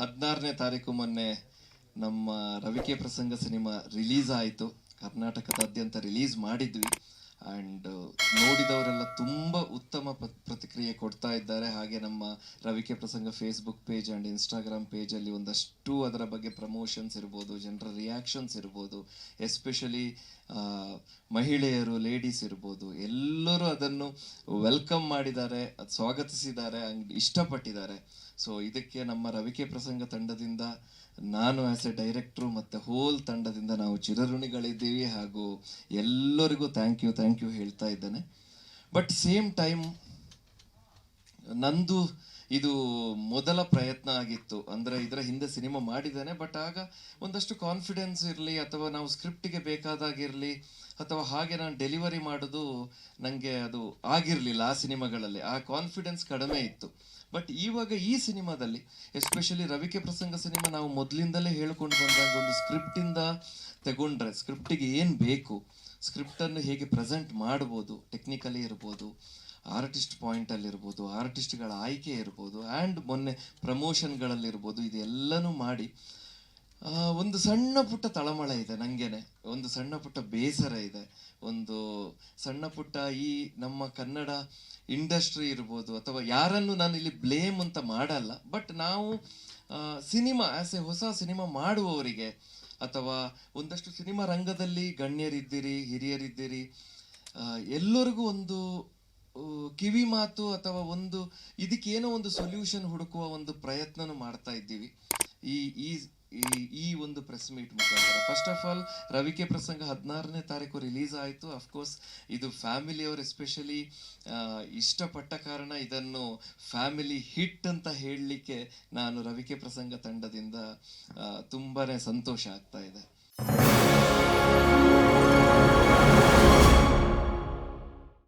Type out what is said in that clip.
ಹದಿನಾರನೇ ತಾರೀಕು ಮೊನ್ನೆ ನಮ್ಮ ರವಿಕೆ ಪ್ರಸಂಗ ಸಿನಿಮಾ ರಿಲೀಸ್ ಆಯಿತು. ಕರ್ನಾಟಕದಾದ್ಯಂತ ರಿಲೀಸ್ ಮಾಡಿದ್ವಿ. ಆ್ಯಂಡ್ ನೋಡಿದವರೆಲ್ಲ ತುಂಬ ಉತ್ತಮ ಪ್ರ- ಪ್ರತಿಕ್ರಿಯೆ ಕೊಡ್ತಾ ಇದ್ದಾರೆ. ಹಾಗೆ ನಮ್ಮ Ravike Prasanga Facebook page and Instagram ಪೇಜಲ್ಲಿ ಒಂದಷ್ಟು ಅದರ ಬಗ್ಗೆ ಪ್ರಮೋಷನ್ಸ್ ಇರ್ಬೋದು, ಜನರ ರಿಯಾಕ್ಷನ್ಸ್ ಇರ್ಬೋದು ಎಸ್ಪೆಷಲಿ ಮಹಿಳೆಯರು ಲೇಡೀಸ್ ಇರ್ಬೋದು, ಎಲ್ಲರೂ ಅದನ್ನು ವೆಲ್ಕಮ್ ಮಾಡಿದ್ದಾರೆ, ಅದು ಸ್ವಾಗತಿಸಿದ್ದಾರೆ ಇಷ್ಟಪಟ್ಟಿದ್ದಾರೆ. ಸೊ ಇದಕ್ಕೆ ನಮ್ಮ ರವಿಕೆ ಪ್ರಸಂಗ ತಂಡದಿಂದ ನಾನು ಆಸ್ ಎ ಡೈರೆಕ್ಟ್ರು ಮತ್ತು ಹೋಲ್ ತಂಡದಿಂದ ನಾವು ಚಿರಋಣಿಗಳಿದ್ದೀವಿ ಹಾಗೂ ಎಲ್ಲರಿಗೂ ಥ್ಯಾಂಕ್ ಯು ಥ್ಯಾಂಕ್ ಯು ಹೇಳ್ತಾ ಇದ್ದೇನೆ. ಬಟ್ ಸೇಮ್ ಟೈಮ್ ನಂದು ಇದು ಮೊದಲ ಪ್ರಯತ್ನ ಆಗಿತ್ತು. ಅಂದರೆ ಇದರ ಹಿಂದೆ ಸಿನಿಮಾ ಮಾಡಿದ್ದೇನೆ ಬಟ್ ಆಗ ಒಂದಷ್ಟು ಕಾನ್ಫಿಡೆನ್ಸ್ ಇರಲಿ, ಅಥವಾ ನಾವು ಸ್ಕ್ರಿಪ್ಟಿಗೆ ಬೇಕಾದಾಗಿರಲಿ ಅಥವಾ ಹಾಗೆ ನಾನು ಡೆಲಿವರಿ ಮಾಡೋದು ನನಗೆ ಅದು ಆಗಿರಲಿಲ್ಲ ಆ ಸಿನಿಮಾಗಳಲ್ಲಿ ಆ ಕಾನ್ಫಿಡೆನ್ಸ್ ಕಡಿಮೆ ಇತ್ತು. ಬಟ್ ಇವಾಗ ಈ ಸಿನಿಮಾದಲ್ಲಿ ಎಸ್ಪೆಷಲಿ ರವಿಕೆ ಪ್ರಸಂಗ ಸಿನಿಮಾ ನಾವು ಮೊದಲಿಂದಲೇ ಹೇಳ್ಕೊಂಡು ಬಂದಾಗ ಒಂದು ಸ್ಕ್ರಿಪ್ಟಿಂದ ತಗೊಂಡ್ರೆ ಸ್ಕ್ರಿಪ್ಟಿಗೆ ಏನು ಬೇಕು ಸ್ಕ್ರಿಪ್ಟನ್ನು ಹೇಗೆ ಪ್ರೆಸೆಂಟ್ ಮಾಡ್ಬೋದು ಟೆಕ್ನಿಕಲಿ ಇರ್ಬೋದು ಆರ್ಟಿಸ್ಟ್ ಪಾಯಿಂಟಲ್ಲಿರ್ಬೋದು ಆರ್ಟಿಸ್ಟ್ಗಳ ಆಯ್ಕೆ ಇರ್ಬೋದು ಆ್ಯಂಡ್ ಮೊನ್ನೆ ಪ್ರಮೋಷನ್ಗಳಲ್ಲಿರ್ಬೋದು ಇದೆಲ್ಲನೂ ಮಾಡಿ ಒಂದು ಸಣ್ಣ ಪುಟ್ಟ ತಳಮಳ ಇದೆ ನನಗೇನೆ ಒಂದು ಸಣ್ಣ ಪುಟ್ಟ ಬೇಸರ ಇದೆ. ಒಂದು ಸಣ್ಣ ಪುಟ್ಟ ಈ ನಮ್ಮ ಕನ್ನಡ ಇಂಡಸ್ಟ್ರಿ ಇರ್ಬೋದು, ಅಥವಾ ಯಾರನ್ನು ನಾನು ಇಲ್ಲಿ ಬ್ಲೇಮ್ ಅಂತ ಮಾಡಲ್ಲ ಬಟ್ ನಾವು ಸಿನಿಮಾ ಆ್ಯಸ್ ಎ ಹೊಸ ಸಿನಿಮಾ ಮಾಡುವವರಿಗೆ ಅಥವಾ ಒಂದಷ್ಟು ಸಿನಿಮಾ ರಂಗದಲ್ಲಿ ಗಣ್ಯರಿದ್ದೀರಿ, ಹಿರಿಯರಿದ್ದೀರಿ ಎಲ್ಲರಿಗೂ ಒಂದು ಕಿವಿ ಮಾತು ಅಥವಾ ಒಂದು ಇದಕ್ಕೇನೋ ಒಂದು ಸೊಲ್ಯೂಷನ್ ಹುಡುಕುವ ಒಂದು ಪ್ರಯತ್ನನೂ ಮಾಡ್ತಾ ಇದ್ದೀವಿ. ಈ ಈ ಈ- ಈ ಒಂದು ಪ್ರೆಸ್ ಮೀಟ್ ಮುಖಾಂತರ. ಫಸ್ಟ್ ಆಫ್ ಆಲ್ ರವಿಕೆ ಪ್ರಸಂಗ ಹದಿನಾರನೇ ತಾರೀಕು ರಿಲೀಸ್ ಆಯಿತು. ಅಫ್ಕೋರ್ಸ್ ಇದು ಫ್ಯಾಮಿಲಿಯವರು ಎಸ್ಪೆಷಲಿ ಇಷ್ಟಪಟ್ಟ ಕಾರಣ ಇದನ್ನು ಫ್ಯಾಮಿಲಿ ಹಿಟ್ ಅಂತ ಹೇಳಲಿಕ್ಕೆ ನಾನು ರವಿಕೆ ಪ್ರಸಂಗ ತಂಡದಿಂದ ತುಂಬಾ ಸಂತೋಷ ಆಗ್ತಾ ಇದೆ.